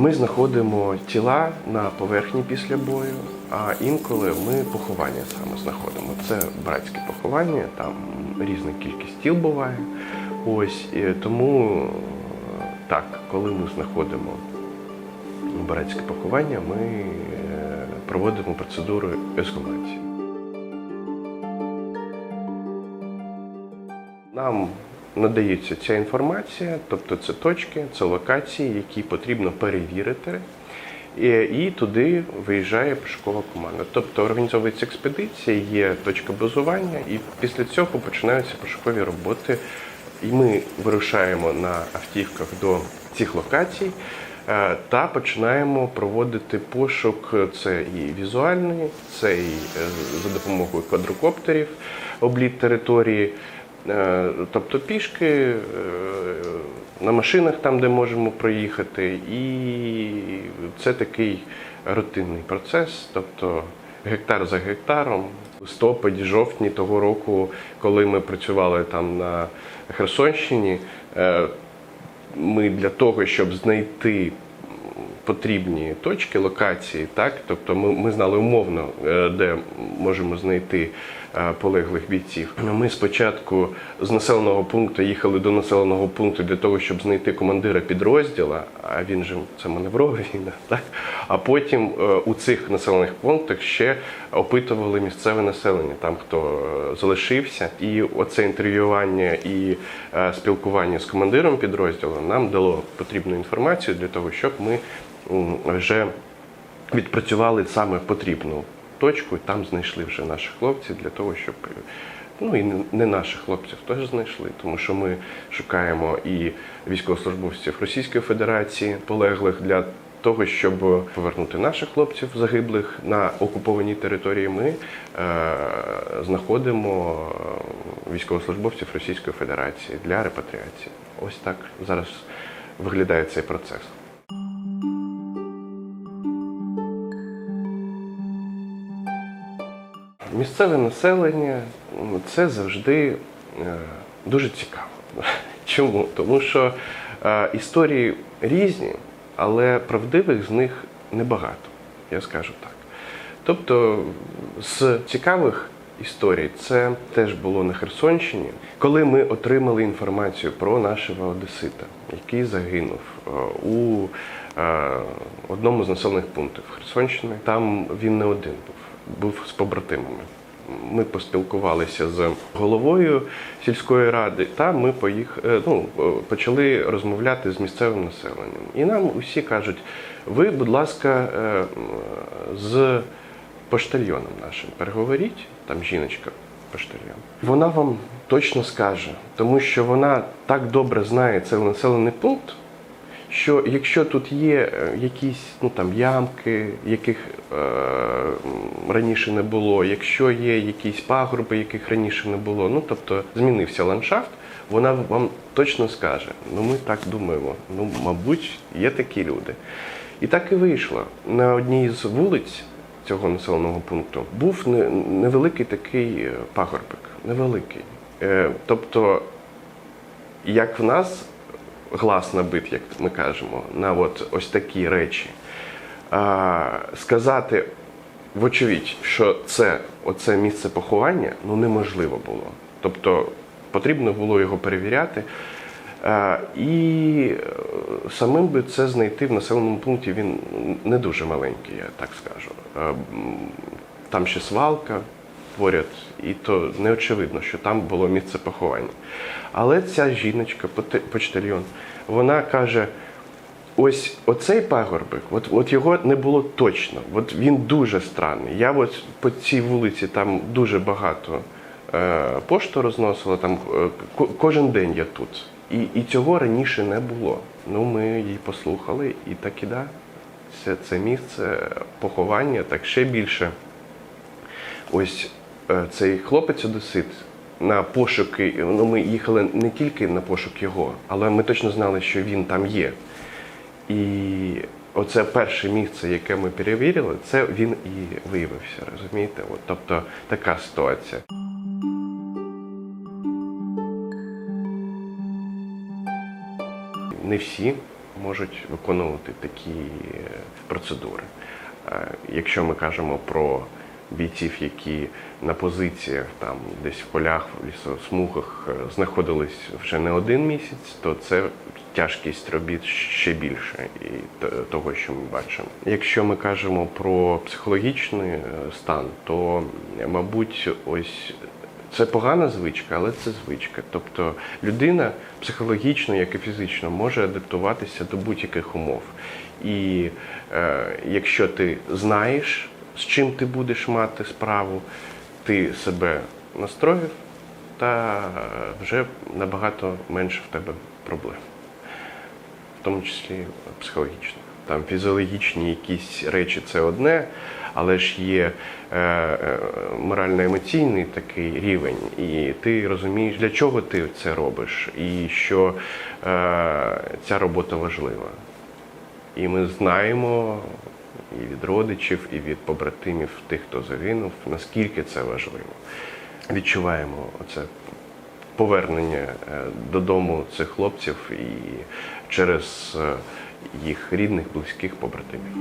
Ми знаходимо тіла на поверхні після бою, а інколи ми поховання саме знаходимо. Це братське поховання, там різна кількість тіл буває. Ось тому так, коли ми знаходимо братське поховання, ми е, проводимо процедуру ексгумації. Нам надається ця інформація, тобто це точки, це локації, які потрібно перевірити. І, туди виїжджає пошукова команда. Тобто організовується експедиція, є точка базування, і після цього починаються пошукові роботи. І ми вирушаємо на автівках до цих локацій е, та починаємо проводити пошук. Це і візуальний, це і е, за допомогою квадрокоптерів обліт території. Е, Тобто пішки е, на машинах там, де можемо проїхати, і це такий рутинний процес. Тобто гектар за гектаром. Листопаді, жовтні того року, коли ми працювали там на Херсонщині, е, ми для того, щоб знайти потрібні точки, локації, так? Тобто ми, ми знали умовно, е, де можемо знайти е, полеглих бійців. Ми спочатку з населеного пункту їхали до населеного пункту для того, щоб знайти командира підрозділа, а він же це маневрова війна, так? А потім е, у цих населених пунктах ще опитували місцеве населення, там хто залишився, і оце інтерв'ювання і спілкування з командиром підрозділу нам дало потрібну інформацію для того, щоб ми вже відпрацювали саме потрібну точку, і там знайшли вже наших хлопців для того, щоб ну і не- не наших хлопців теж знайшли, тому що ми шукаємо і військовослужбовців Російської Федерації полеглих для того, щоб повернути наших хлопців загиблих на окупованій території. Ми е, знаходимо е, військовослужбовців Російської Федерації для репатріації. Ось так зараз виглядає цей процес. Місцеве населення це завжди е, дуже цікаво. Чому? Тому що е, історії різні, але правдивих з них небагато, я скажу так. Тобто з цікавих історій це теж було на Херсонщині, коли ми отримали інформацію про нашого одесита, який загинув е, у одному з населених пунктів Херсонщини. Там він не один був, був з побратимами. Ми поспілкувалися з головою сільської ради, та ми поїх... е, ну, е, почали розмовляти з місцевим населенням. І нам усі кажуть: ви, будь ласка, е, з поштальйоном нашим переговоріть, там жіночка поштальйон. Вона вам точно скаже, тому що вона так добре знає цей населений пункт, що якщо тут є е, якісь ну там ямки, яких е, раніше не було, якщо є якісь пагорби, яких раніше не було, ну тобто змінився ландшафт, вона вам точно скаже. Ну ми так думаємо. Ну, мабуть, є такі люди. І так і вийшло. На одній з вулиць цього населеного пункту був невеликий такий е, пагорбик. Невеликий. Е, Тобто, як в нас глас набит, як ми кажемо, на от ось такі речі. А, сказати вочевидь, що це оце місце поховання ну неможливо було. Тобто потрібно було його перевіряти. А, і е, самим би це знайти в населеному пункті він не дуже маленький, я так скажу. А, Там ще свалка поряд, і то не очевидно, що там було місце поховання. Але ця жіночка, почтальйон, вона каже: ось оцей пагорбик, от, от його не було точно. От він дуже странний. Я от по цій вулиці там дуже багато е, пошту розносила, там е, кожен день я тут. І, і цього раніше не було. Ну, ми її послухали, і так і да. Це, це місце поховання, так ще більше. Ось цей хлопець одесит на пошуки. Ну, ми їхали не тільки на пошук його, але ми точно знали, що він там є. І оце перше місце, яке ми перевірили, це він і виявився. Розумієте? От, тобто така ситуація. Не всі можуть виконувати такі е, процедури. Е, Якщо ми кажемо про бійців, які на позиціях там десь в полях, в лісосмугах е, знаходились вже не один місяць, то це тяжкість робіт ще більше і того, що ми бачимо. Якщо ми кажемо про психологічний е, стан, то мабуть, ось це погана звичка, але це звичка. Тобто людина психологічно, як і фізично, може адаптуватися до будь-яких умов. І е, якщо ти знаєш, з чим ти будеш мати справу, ти себе настроїв, та вже набагато менше в тебе проблем, в тому числі психологічних. Там фізіологічні якісь речі це одне, але ж є е, е, морально-емоційний такий рівень, і ти розумієш, для чого ти це робиш, і що е, ця робота важлива. І ми знаємо і від родичів, і від побратимів тих, хто загинув, наскільки це важливо. Відчуваємо оце повернення е, додому цих хлопців і через е, їх рідних, близьких побратимів.